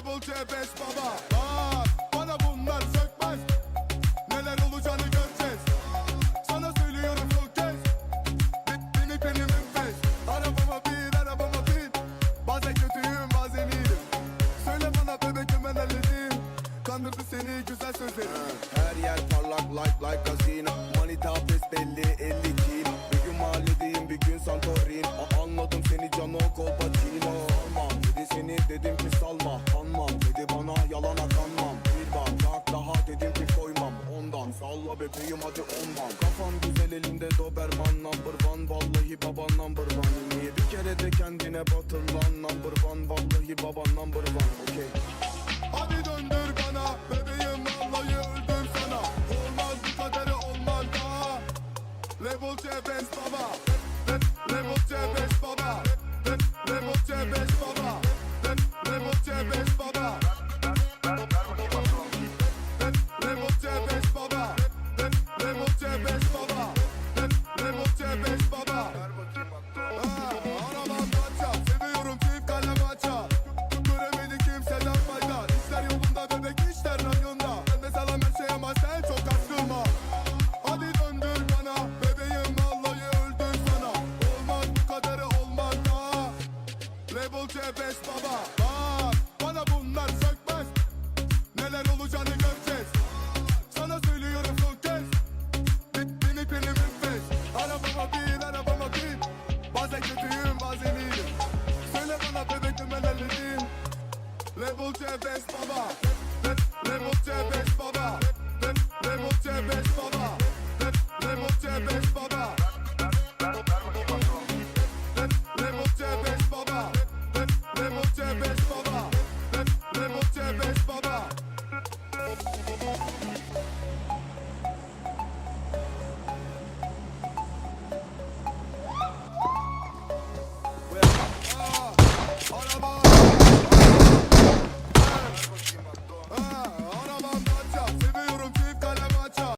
C5 baba. Bak bana bunlar sökmez. Neler olacağını göreceğiz. Sana söylüyorum son kez Be- Beni benim enfes Arabama bin arabama bin. Bazen kötüyüm bazen iyiyim. Söyle bana bebek hemen halledeyim. Kandırdı seni güzel sözlerim Her yer parlak like like casino. Manita pes belli 50 kil Bir gün mahalledeyim bir gün Santorin Anladım seni cano Colpacino dedim ki salma Kanmam dedi bana yalana kanmam. Bir bak daha dedim ki koymam. Ondan salla bebeğim hadi ondan. Kafam güzel elinde Doberman number one. Vallahi baba number one. Niye bir kere de kendine batır lan? Number one Vallahi baba number one. Okay. Level C5 baba. Bak bana bunlar sökmez. Neler olacağını göreceğiz. Sana söylüyorum son kez. Be- Beni benim enfes Arabama bin arabama bin. Bazen kötüyüm bazen iyiyim. Söyle bana bebek halledeyim Level C5 baba. Le- Level C5